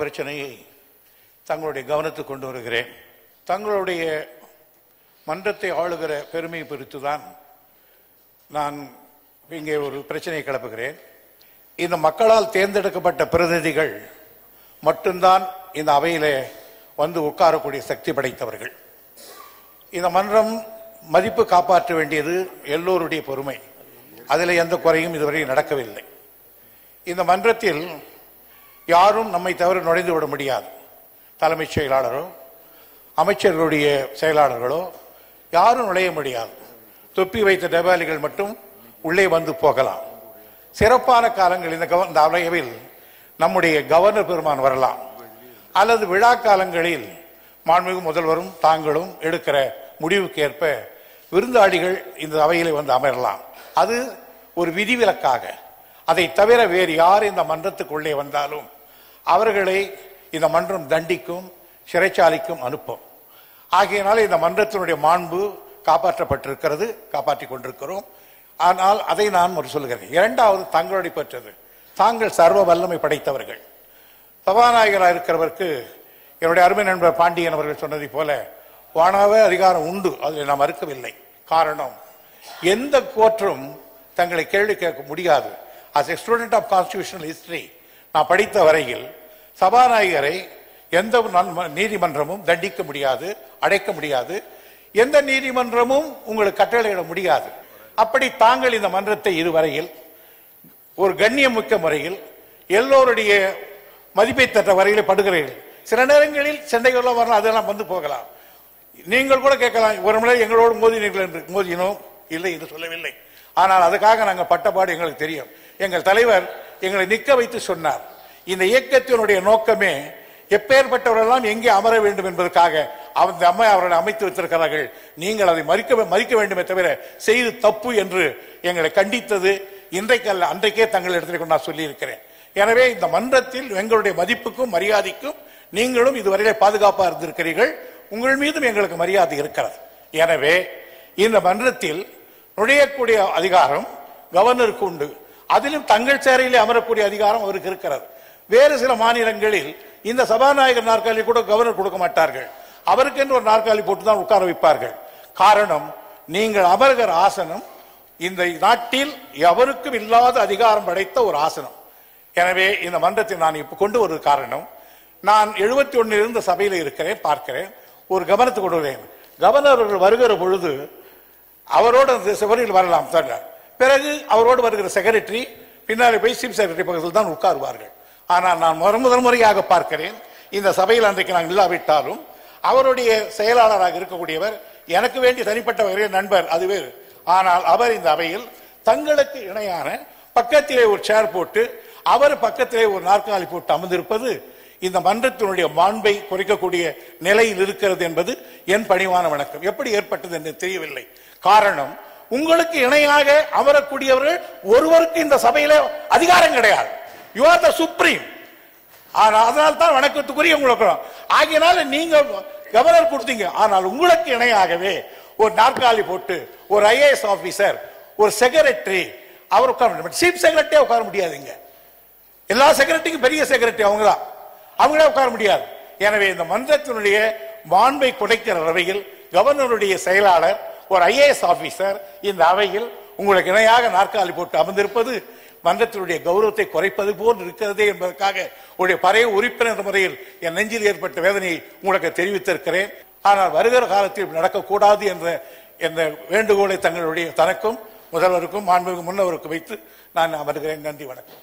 பிரச்சனையை தங்களுடைய கவனத்துக்கு கொண்டு வருகிறேன். தங்களுடைய மன்றத்தை ஆளுகிற பெருமை குறித்து தான் நான் இங்கே ஒரு பிரச்சனையை கிளப்புகிறேன். இந்த மக்களால் தேர்ந்தெடுக்கப்பட்ட பிரதிநிதிகள் மட்டும்தான் இந்த அவையிலே வந்து உட்காரக்கூடிய சக்தி படைத்தவர்கள். இந்த மன்றம் மதிப்பு காப்பாற்ற வேண்டியது எல்லோருடைய பொறுமை. அதில் எந்த குறையும் இதுவரை நடக்கவில்லை. இந்த மன்றத்தில் யாரும் நம்மை தவிர நுழைந்து விட முடியாது. தலைமைச் செயலாளரோ அமைச்சர்களுடைய செயலாளர்களோ யாரும் நுழைய முடியாது. தொப்பி வைத்த டபாலிகள் மட்டும் உள்ளே வந்து போகலாம். சிறப்பான காலங்கள் இந்த கவர் இந்த அவையில் நம்முடைய கவர்னர் பெருமான் வரலாம். அல்லது விழா காலங்களில் மாண்புமிகு முதல்வரும் தாங்களும் எடுக்கிற முடிவுக்கு ஏற்ப விருந்தாளிகள் இந்த அவையிலே வந்து அமரலாம். அது ஒரு விதிவிலக்காக. அதை தவிர வேறு யார் இந்த மன்றத்துக்குள்ளே வந்தாலும் அவர்களை இந்த மன்றம் தண்டிக்கும் சிறைச்சாலைக்கும் அனுப்பும். ஆகையினால இந்த மன்றத்தினுடைய மாண்பு காப்பாற்றப்பட்டிருக்கிறது காப்பாற்றிக் கொண்டிருக்கிறோம். ஆனால் அதை நான் ஒரு சொல்கிறேன். இரண்டாவது தங்களுடைய பெற்றது. தாங்கள் சர்வ வல்லமை படைத்தவர்கள். சபாநாயகராக இருக்கிறவருக்கு என்னுடைய அருமை நண்பர் பாண்டியன் அவர்கள் சொன்னதை போல வானாவே அதிகாரம் உண்டு. அதில் நாம் மறுக்கவில்லை காரணம் எந்த கோற்றும் தங்களை கேள்வி கேட்க முடியாது. As a student of constitutional history நான் படித்த வரையில் சபாநாயகரை எந்த நன்- நீதிமன்றமும் தண்டிக்க முடியாது அடைக்க முடியாது. எந்த நீதிமன்றமும் உங்களுக்கு கட்டளையிட முடியாது. அப்படி தாங்கள் இந்த மன்றத்தை இதுவரையில் ஒரு கண்ணியமிக்க முறையில் எல்லோருடைய மதிப்பை தட்ட வரையிலே படுகிறீர்கள். சில நேரங்களில் சண்டைகள்லாம் வரலாம் அதெல்லாம் வந்து போகலாம். நீங்கள் கூட கேட்கலாம் ஒரு முறை எங்களோடு மோதினீர்கள் என்று மோதினோம்? இல்லை என்று சொல்லவில்லை. ஆனால் அதுக்காக நாங்கள் பட்டப்பாடு எங்களுக்கு தெரியும். எங்கள் தலைவர் எங்களை நிற்க வைத்து சொன்னார். இந்த இயக்கத்தினுடைய நோக்கமே எப்பேற்பட்டவரெல்லாம் எங்கே அமர வேண்டும் என்பதற்காக அந்த அம்மா அவர்களை அமைத்து வைத்திருக்கிறார்கள். நீங்கள் அதை மறிக்க மறிக்க வேண்டுமே தவிர செய்து தப்பு என்று எங்களை கண்டித்தது இன்றைக்கல்ல அன்றைக்கே தங்கள் இடத்திற்கு கொண்டு நான் சொல்லியிருக்கிறேன். எனவே இந்த மன்றத்தில் எங்களுடைய மதிப்புக்கும் மரியாதைக்கும் நீங்களும் இதுவரையிலே பாதுகாப்பாக இருந்திருக்கிறீர்கள். உங்கள் மீதும் எங்களுக்கு மரியாதை இருக்கிறது. எனவே இந்த மன்றத்தில் நுழையக்கூடிய அதிகாரம் கவர்னருக்கு உண்டு. அதிலும் தங்கள் சேரையிலே அமரக்கூடிய அதிகாரம் அவருக்கு இருக்கிறது. வேறு சில மாநிலங்களில் இந்த சபாநாயகர் நாற்காலி கூட கவர்னர் கொடுக்க மாட்டார்கள். அவருக்கென்று ஒரு நாற்காலி போட்டு தான் உட்கார வைப்பார்கள். காரணம் நீங்கள் அமர்கிற ஆசனம் இந்த நாட்டில் எவருக்கும் இல்லாத அதிகாரம் படைத்த ஒரு ஆசனம். எனவே இந்த மன்றத்தை நான் இப்ப கொண்டு வருவது காரணம் நான் எழுபத்தி ஒன்னில் இருந்த சபையில் இருக்கிறேன் பார்க்கிறேன் ஒரு கவனத்தை கொண்டு வருகிறேன். கவர்னர் வருகிற பொழுது அவரோட அந்த வரலாம் சார். பிறகு அவரோடு வருகிற செக்ரட்டரி பின்னாடி போய் சீஃப் செக்ரட்டரி பக்கத்தில் தான் உட்காருவார்கள். ஆனால் நான் முதன் முதல் முறையாக பார்க்கிறேன். இந்த சபையில் அன்றைக்கு நான் இல்லாவிட்டாலும் அவருடைய செயலாளராக இருக்கக்கூடியவர் எனக்கு வேண்டிய தனிப்பட்ட வகையில் நண்பர் அதுவே ஆனால் அவர் இந்த அவையில் தங்களுக்கு இணையான பக்கத்திலே ஒரு சேர் போட்டு அவர் பக்கத்திலே ஒரு நாற்காலி போட்டு அமர்ந்திருப்பது இந்த மன்றத்தினுடைய மாண்பை குறைக்கக்கூடிய நிலையில் இருக்கிறது என்பது என் பணிவான வணக்கம். எப்படி ஏற்பட்டது என்று தெரியவில்லை. காரணம் உங்களுக்கு இணையாக அமரக்கூடியவர்கள் ஒருவருக்கு இந்த சபையில அதிகாரம் கிடையாது. யூ ஆர் த சுப்ரீம் ஆனால் அதனால் தான் வணக்கத்துக்குரிய உங்களுக்கு ஆகியனால நீங்க கவர்னர் கொடுத்தீங்க. ஆனால் உங்களுக்கு இணையாகவே ஒரு நாற்காலி போட்டு ஒரு ஐஏஎஸ் ஆபீசர் ஒரு செக்ரட்டரி அவர் உட்கார முடியும் சீஃப் செக்ரட்டரியே உட்கார முடியாதுங்க எல்லா செக்ரட்டரிக்கும் பெரிய செக்ரட்டரி அவங்க தான். அவங்களே உட்கார முடியாது. எனவே இந்த மன்றத்தினுடைய மாண்பை குடைக்கிற அவையில் கவர்னருடைய செயலாளர் ஒரு ஐஏஎஸ் ஆபீசர் இந்த அவையில் உங்களுக்கு இணையாக நாற்காலி போட்டு அமர்ந்திருப்பது மன்றத்தினுடைய கௌரவத்தை குறைப்பது போல் இருக்கிறதே என்பதற்காக உடைய பழைய உறுப்பினர் முறையில் என் நெஞ்சில் ஏற்பட்ட வேதனையை உங்களுக்கு தெரிவித்திருக்கிறேன். ஆனால் வருகிற காலத்தில் நடக்கக்கூடாது என்ற என்ற வேண்டுகோளை தங்களுடைய தனக்கும் முதல்வருக்கும் மாண்புமிகு முன்னவருக்கும் வைத்து நான் அமர்கிறேன். நன்றி வணக்கம்.